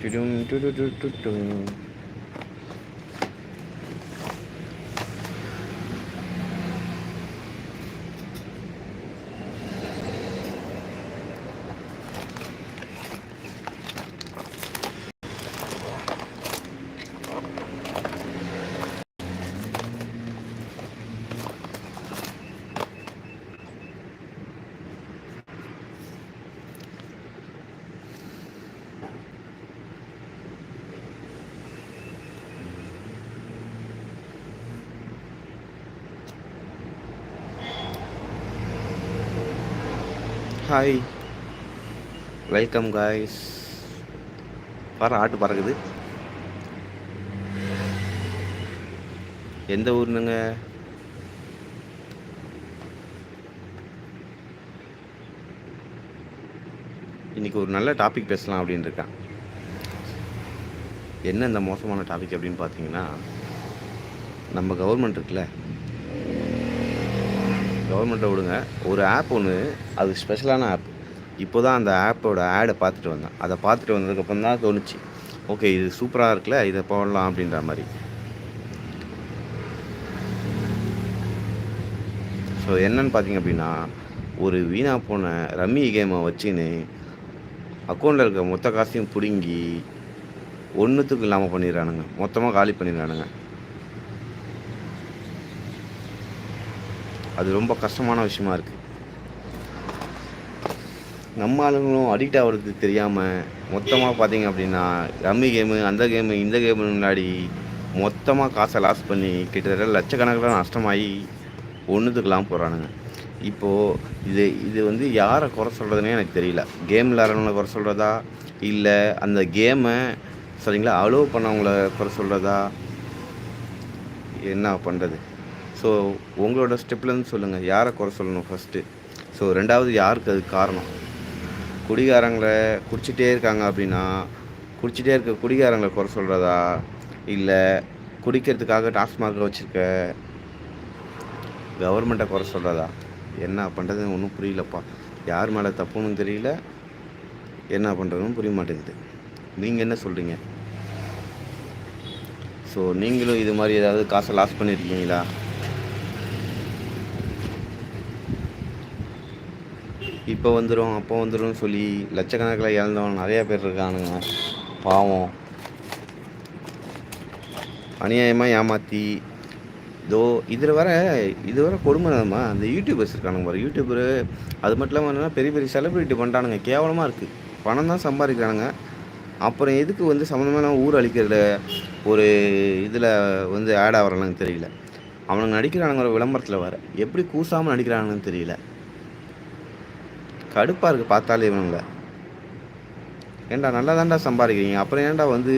뚜룽 뚜루루뚜룽 hi welcome guys பாரு ஆட்டு பறக்குது. எந்த ஊர்னுங்க? இன்னைக்கு ஒரு நல்ல டாபிக் பேசலாம் அப்படின்னு இருக்கான். என்ன இந்த மோசமான டாபிக் அப்படின்னு பார்த்தீங்கன்னா நம்ம கவர்மெண்ட் இருக்குல்ல கவர்மெண்ட்டை விடுங்க. ஒரு ஆப் ஒன்று அது ஸ்பெஷலான ஆப் இப்போ தான் அந்த ஆப்போட ஆடை பார்த்துட்டு வந்தேன். அதை பார்த்துட்டு வந்ததுக்கப்புறம் தான் தோணுச்சு. ஓகே இது சூப்பராக இருக்குல்ல இதை போடலாம் அப்படின்ற மாதிரி. ஸோ என்னன்னு பார்த்தீங்க அப்படின்னா ஒரு வீணாக போன ரம்மி கேமை வச்சுன்னு அக்கௌண்ட்டில் இருக்க மொத்த காசையும் பிடுங்கி ஒன்றுத்துக்கும் இல்லாமல் பண்ணிடுறானுங்க. மொத்தமாக காலி பண்ணிடுறானுங்க. அது ரொம்ப கஷ்டமான விஷயமா இருக்குது நம்ம ஆளுங்களும் அடிக்ட் ஆகிறது தெரியாமல் மொத்தமாக பார்த்தீங்க அப்படின்னா ரம்மி கேமு அந்த கேமு இந்த கேமு முன்னாடி மொத்தமாக காசை லாஸ் பண்ணி கிட்டத்தட்ட லட்சக்கணக்கில் நஷ்டமாகி ஒன்றுத்துக்கெல்லாம் போகிறானுங்க இப்போது இது இது வந்து யாரை குறை சொல்கிறதுனே எனக்கு தெரியல. கேம் விளாட்றவங்கள குறை சொல்கிறதா இல்லை அந்த கேமை சரிங்களா அலோவ் பண்ணவங்கள குறை சொல்கிறதா என்ன பண்ணுறது ஸோ உங்களோட ஸ்டெப்லேருந்து சொல்லுங்கள் யாரை குறை சொல்லணும் ஃபஸ்ட்டு ஸோ ரெண்டாவது யாருக்கு அது காரணம்? குடிகாரங்களை குடிச்சிட்டே இருக்காங்க அப்படின்னா குடிச்சிட்டே இருக்க குடிகாரங்களை குறை சொல்கிறதா இல்லை குடிக்கிறதுக்காக டாஸ்மார்க்கை வச்சுருக்க கவர்மெண்ட்டை குறை சொல்கிறதா என்ன பண்ணுறதுன்னு ஒன்றும் புரியலப்பா. யார் மேலே தப்புன்னு தெரியல. என்ன பண்ணுறதுன்னு புரிய மாட்டேங்குது. நீங்கள் என்ன சொல்கிறீங்க ஸோ நீங்களும் இது மாதிரி ஏதாவது காசை லாஸ் பண்ணியிருக்கீங்களா இப்போ வந்துடும் அப்போ வந்துடும் சொல்லி லட்சக்கணக்கில் இழந்தவன் நிறையா பேர் இருக்கானுங்க. பாவம். அநியாயமாக ஏமாற்றி இதோ இதில் வர இது வர கொடுமைமா அந்த யூடியூபர்ஸ் இருக்கானுங்க பாரு. யூடியூபரு அது மட்டும் இல்லாமல் என்னென்னா பெரிய பெரிய செலிப்ரிட்டி பண்ணுறானுங்க கேவலமாக இருக்குது பணம் தான் சம்பாதிக்கிறானுங்க. அப்புறம் எதுக்கு வந்து சம்மந்தமான ஊர் அழிக்கிறதுல ஒரு இதில் வந்து ஆட் ஆகிறானுங்க தெரியல. அவனுங்க நடிக்கிறானுங்க ஒரு விளம்பரத்தில் வர எப்படி கூசாமல் நடிக்கிறானுங்கன்னு தெரியல. கடுப்பாக இருக்குது பார்த்தாலே இவனுங்களை. ஏன்டா நல்லா தான்டா சம்பாதிக்கிறீங்க? அப்புறம் ஏன்டா வந்து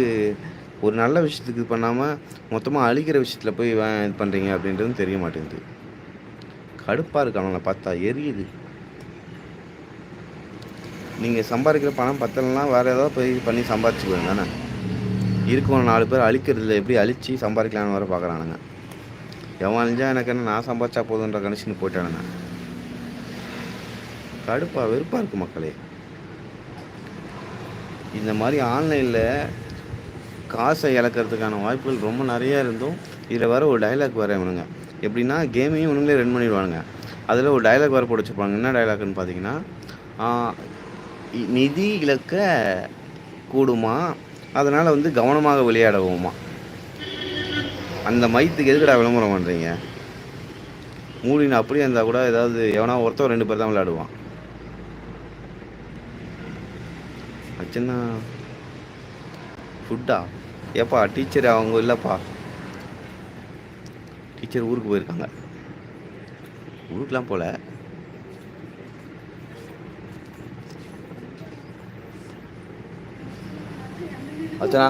ஒரு நல்ல விஷயத்துக்கு இது பண்ணாமல் மொத்தமாக அழிக்கிற விஷயத்தில் போய் இது பண்ணுறீங்க அப்படின்றதும் தெரிய மாட்டேங்குது. கடுப்பாக இருக்கு அவங்கள பார்த்தா எரியுது. நீங்கள் சம்பாதிக்கிற பணம் பத்தலைன்னா வேறு ஏதாவது போய் பண்ணி சம்பாதிச்சுக்குவேன் தானே? இருக்கவங்க நாலு பேர் அழிக்கிறதுல எப்படி அழித்து சம்பாதிக்கலான்னு வர பார்க்குறானுங்க எவன் அழிஞ்சா எனக்கு என்ன நான் சம்பாதிச்சா போதுன்ற கணிச்சுன்னு போயிட்டானுங்க. கடுப்பாக வெறுப்பாக இருக்குது மக்களே. இந்த மாதிரி ஆன்லைனில் காசை இழக்கிறதுக்கான வாய்ப்புகள் ரொம்ப நிறையா இருந்தும் இதில் வர ஒரு டைலாக் வர இவனுங்க. எப்படின்னா கேமையும் இவனுங்களே ரன் பண்ணிடுவானுங்க. அதில் ஒரு டைலாக் வர போட்டு வச்சுப்பாங்க என்ன டைலாக்னு பார்த்தீங்கன்னா நிதி இழக்க கூடுமா? அதனால் வந்து கவனமாக விளையாடவுமா? அந்த மைத்துக்கு எதுக்குடா விளம்பரம் பண்ணுறீங்க மூடின்னு அப்படியே இருந்தால் கூட ஏதாவது எவனா ஒருத்தர் ரெண்டு பேர் தான் விளையாடுவான். அச்சனா ஃபுட்டா ஏப்பா டீச்சர் அவங்க இல்லைப்பா. டீச்சர் ஊருக்கு போயிருக்காங்க. ஊருக்கெலாம் போல. அச்சனா